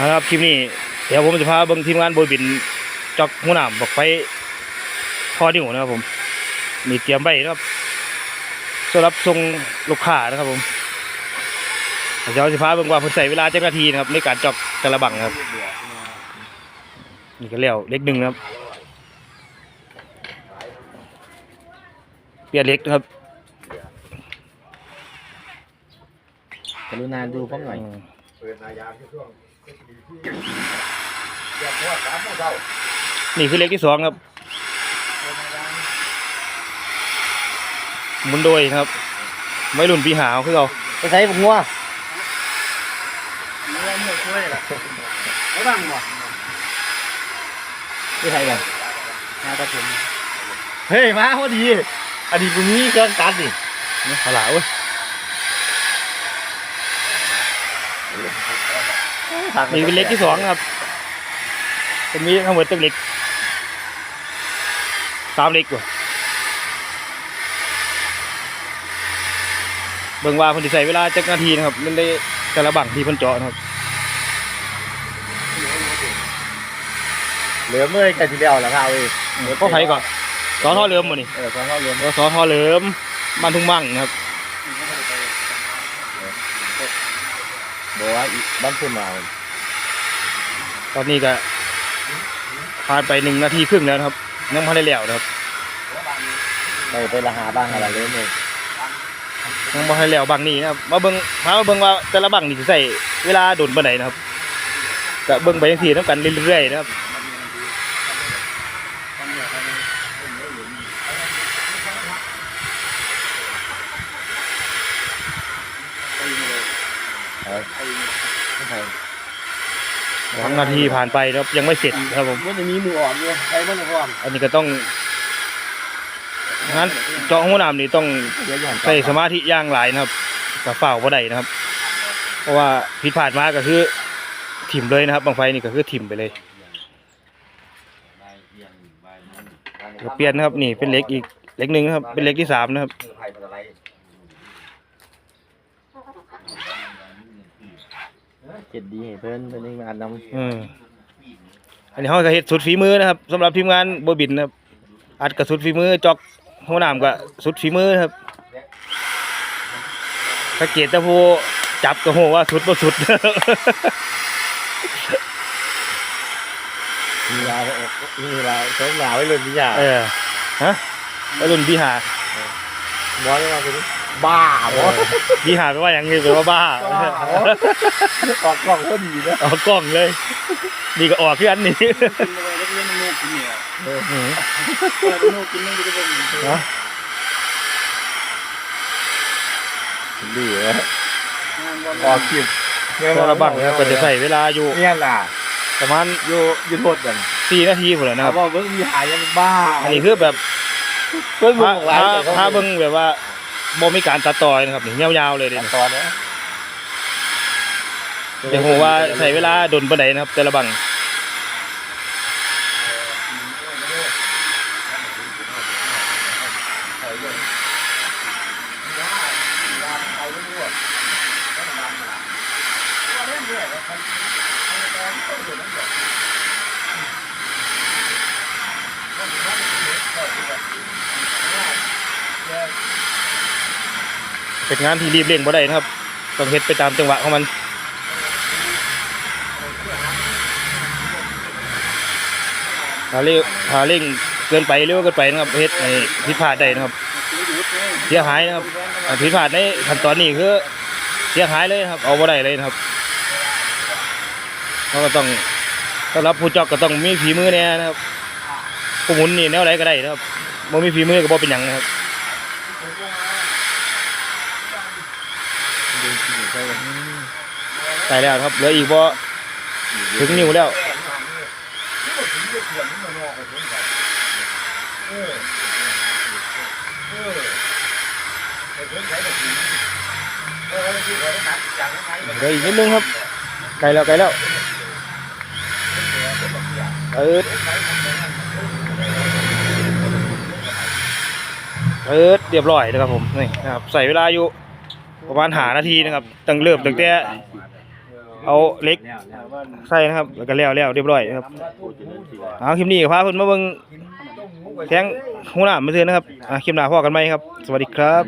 นะครับคลิปนี้เดี๋ยวผมจะพาเบิ่งทีมงานโบยบินจอกหัวหนามบอกไฟพ่อดิ้วนะครับผมมีเตรียมไว้นะครับสำหรับส่งลูกค้านะครับผมเดี๋ยวจะพาเบิ่งว่าเพิ่นใส่เวลาเจักนาทีนะครับในการจอกแต่ละบังครับนี่ก็แล้วเล็กหนึ่งนะครับเปียเล็กนะครับกรุณาดูผมหน่อย เปิดนายามที่ช่วงเดี๋ยวพวกสามโมงเช้านี่คือเล็กที่สองครับหมุนโดยครับไม่รุ่นปีหาวคือเราไปใช้ผมงัวไม่บ้างหรอไปใช้กันมาตะผมเฮ้ยมาพอดี อันนี้กูมีเครื่องตัดดิเนี่ยขลาเว้ย นี่เป็นเล็กที่สองครับเป็นมีทั้งหมดตึกเล็กสามเล็กกว่าเบิ่งว่าเพิ่นสิใส่เวลาจักนาทีนะครับ มันได้แต่ละบังที่เพิ่นเจาะนะครับ เหลือเมื่อยกันทีเดียวแล้วครับเว้ยก็ไผก่อนสอทอเหลิมหมดนี่เออของเขาเหลือแล้วสอทอเหลิมบ้านทุ่งมั่งนะครับ บอกว่าอีบ้านพุ่นมาตอนนี้ก็ผ่านไปหนึ่งนาทีครึ่งแล้วนะครับยังไม่ได้แล้วนะครับไปไปละหาบ้างอะไรเลยเนี่ยยังไม่ได้แล้วบางนี้นะครับมาเบิ่งมาเบิ่งว่าแต่ละบังนี่สิใส่เวลาโดนปานใดนะครับก็เบิ่งไปจังซี่นํกันเรื่อยๆนะครับ เออไม่ใช่สองนาทีผ่านไปนะครับยังไม่เสร็จครับผมมันจะมีมืออ่อนอยู่ใช้มันอ่อนอันนี้ก็ต้องงั้นเจาะหัวน้ำนี่ต้องเดี๋ยวหย่อนใส่สมาธิอย่างหลายนะครับกับฝ้าวบ่ได้นะครับ เพราะว่าผิดพลาดมาก็คือถิ่มเลยนะครับบางไฟนี่ก็คือถิ่มไปเลยก็เปลี่ยนนะครับนี่เป็นเหล็กอีกเหล็กหนึ่งนะครับเป็นเหล็กที่สามนะครับ ไผ่ เป็นอะไรเจ็ดดีให้เพิ่นเพิ่นนี่มานนำอืมอันนี้เขาก็เฮ็ดสุดฝีมือนะครับสำหรับทีมงานโบบินนะครับอัดกับสุดฝีมือจอกหัวหนามกับสุดฝีมือนะครับสังเกตแต่ผู้จับก็โหว่าสุดบ่สุด มีลาว้อกมีลาใช้ลาไว้เลยมียาเออฮะแล้รุ่นพี่หาหมอนี่มาคือ บ้าหมอพี่หาไปว่าอย่างนี้แปลว่าบ้าออกกล้องก็ดีนะออกกล้องเลยนี่ก็ออกคืออันนี้อืมดีนะออกคลิปตัวละบังนะครับก็จะใส่เวลาอยู่เนี่ยล่ะประมาณอยู่อยู่โทษกันสี่นาทีหมดแล้วนะครับว่าเบิ่งมีหายังบ้าอันนี้คือแบบเพิ่นถ้าบอกหลายถ้าแต่เขาถ้าเบิ่งแบบว่า บ่มีการตัดต่อนะครับนี่ยาวๆเลยเด้ตอนนี้เดี๋ยวผมว่าใส่เวลาดนปานใดนะครับ แต่ละบังเป็นงานที่รีบเร่งบ่ได้นะครับต้องเฮ็ดไปตามจังหวะของมันถ้าเร่งถ้าเร่งเกินไปเร็วเกินไปนะครับเฮ็ดให้ผิดพลาดได้นะครับเสียหายนะครับผิดพลาดในขั้นตอนนี้คือเสียหายเลยนะครับเอาบ่ได้เลยนะครับเราก็ต้องสำหรับผู้จอกก็ต้องมีฝีมือแน่นะครับผู้หมุนนี่แนวไหนก็ได้นะครับบ่มีฝีมือก็บ่เป็นหยังนะครับ ใส่แล้วครับเหลืออีกบ่ถึงนิ้วแล้วเหลืออีกนิดนึงครับ ไกลแล้วไกลแล้วเอิดเอิดเรียบร้อยนะครับผมนี่นะครับใส่เวลาอยู่ ประมาณหานาทีนะครับตั้งเริ่มตั้งแต่เอเอาเล็กใส่นะครับแล้วก็แล้วแล้วเรียบร้อยนะครับเองที่ว่าคลิปนี้พาเพิ่นมาเบิ่งแทงหัวหน้ามาเจอนะครับอะคลิปหน้าพ่อกันไหมครับ สวัสดีครับ